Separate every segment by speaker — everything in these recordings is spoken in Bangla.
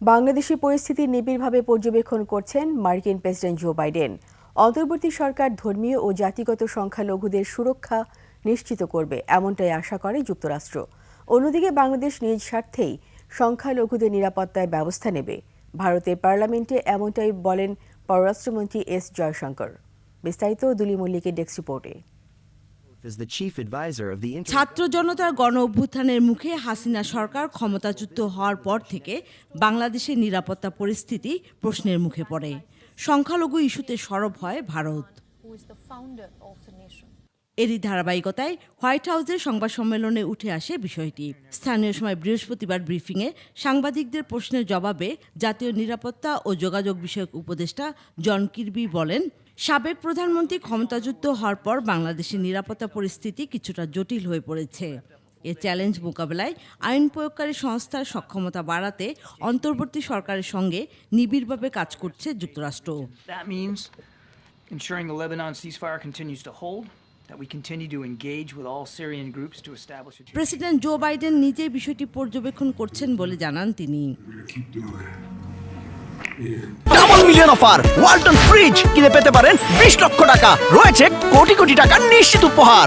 Speaker 1: বাংলাদেশি পরিস্থিতি নিবিড়ভাবে পর্যবেক্ষণ করছেন মার্কিন প্রেসিডেন্ট জো বাইডেন। অন্তর্বর্তী সরকার ধর্মীয় ও জাতিগত সংখ্যালঘুদের সুরক্ষা নিশ্চিত করবে, এমনটাই আশা করে যুক্তরাষ্ট্র। অন্যদিকে বাংলাদেশ নিজ স্বার্থেই সংখ্যালঘুদের নিরাপত্তায় ব্যবস্থা নেবে। ভারতের পার্লামেন্টে এমনটাই বলেন পররাষ্ট্রমন্ত্রী এস জয়শঙ্কর। বিস্তারিত দুলি মল্লিকের ডেস্ক রিপোর্টে।
Speaker 2: ছাত্র জনতার গণ অভ্যুত্থানের মুখে হাসিনা সরকার ক্ষমতাচ্যুত হওয়ার পর থেকে বাংলাদেশের নিরাপত্তা পরিস্থিতি প্রশ্নের মুখে পড়ে। সংখ্যালঘু ইস্যুতে সরব হয় ভারত. এরই ধারাবাহিকতায় হোয়াইট হাউসের সংবাদ সম্মেলনে উঠে আসে বিষয়টি। স্থানীয় সময় বৃহস্পতিবার ব্রিফিংয়ে সাংবাদিকদের প্রশ্নের জবাবে জাতীয় নিরাপত্তা ও যোগাযোগ বিষয়ক উপদেষ্টা জন কিরবি বলেন সাবেক প্রধানমন্ত্রী ক্ষমতাযুক্ত হওয়ার পর বাংলাদেশের নিরাপত্তা পরিস্থিতি কিছুটা জটিল হয়ে পড়েছে। এ চ্যালেঞ্জ মোকাবেলায় আইন প্রয়োগকারী সংস্থার সক্ষমতা বাড়াতে অন্তর্বর্তী সরকারের সঙ্গে নিবিড়ভাবে কাজ করছে যুক্তরাষ্ট্র। প্রেসিডেন্ট জো বাইডেন নিজে বিষয়টি পর্যবেক্ষণ করছেন বলে জানান তিনি।
Speaker 3: Double million offer Walton fridge কিনে পেতে পারেন বিশ লক্ষ টাকা। রয়েছে কোটি কোটি টাকার নিশ্চিত উপহার।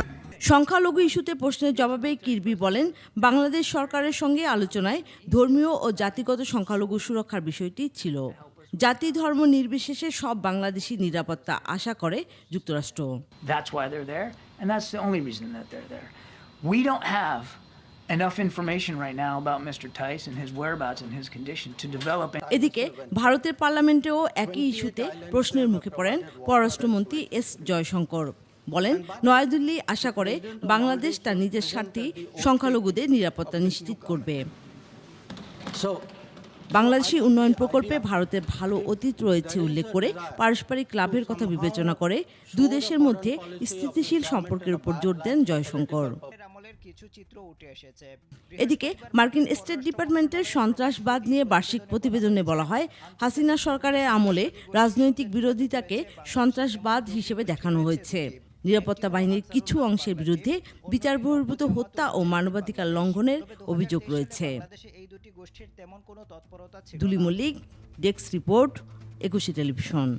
Speaker 2: সংখ্যালঘু ইস্যুতে প্রশ্নের জবাবে কিরবি বলেন বাংলাদেশ সরকারের সঙ্গে আলোচনায় ধর্মীয় ও জাতিগত সংখ্যালঘু সুরক্ষার বিষয়টি ছিল। জাতি ধর্ম নির্বিশেষে সব বাংলাদেশি নিরাপত্তা আশা করে যুক্তরাষ্ট্র।
Speaker 4: Enough information right now about Mr. Tice and his whereabouts and his condition to develop. an-
Speaker 2: এদিকে ভারতের পার্লামেন্টেও একই ইস্যুতে প্রশ্নের মুখে পড়েন পররাষ্ট্রমন্ত্রী এস জয়শঙ্কর বলেন নয়াদিল্লি আশা করে বাংলাদেশ তার নিজের স্বার্থেই সংখ্যালঘুদের নিরাপত্তা নিশ্চিত করবে বাংলাদেশি উন্নয়ন প্রকল্পে ভারতের ভালো অতীত রয়েছে উল্লেখ করে পারস্পরিক লাভের কথা বিবেচনা করে দুই দেশের মধ্যে স্থিতিশীল সম্পর্কের উপর জোর দেন জয়শঙ্কর
Speaker 5: কিছু চিত্র উঠে এসেছে।
Speaker 2: এদিকে মার্কিন স্টেট ডিপার্টমেন্টের সন্ত্রাসবাদ নিয়ে বার্ষিক প্রতিবেদনে বলা হয় হাসিনা সরকারের আমলে রাজনৈতিক বিরোধিতাকে সন্ত্রাসবাদ হিসেবে দেখানো হয়েছে। নিরাপত্তা বাহিনীর কিছু অংশের বিরুদ্ধে বিচার বহির্ভূত হত্যা ও মানবাধিকার লঙ্ঘনের অভিযোগ রয়েছে। দুলি মল্লিক ডেস্ক রিপোর্ট একুশে টেলিভিশন।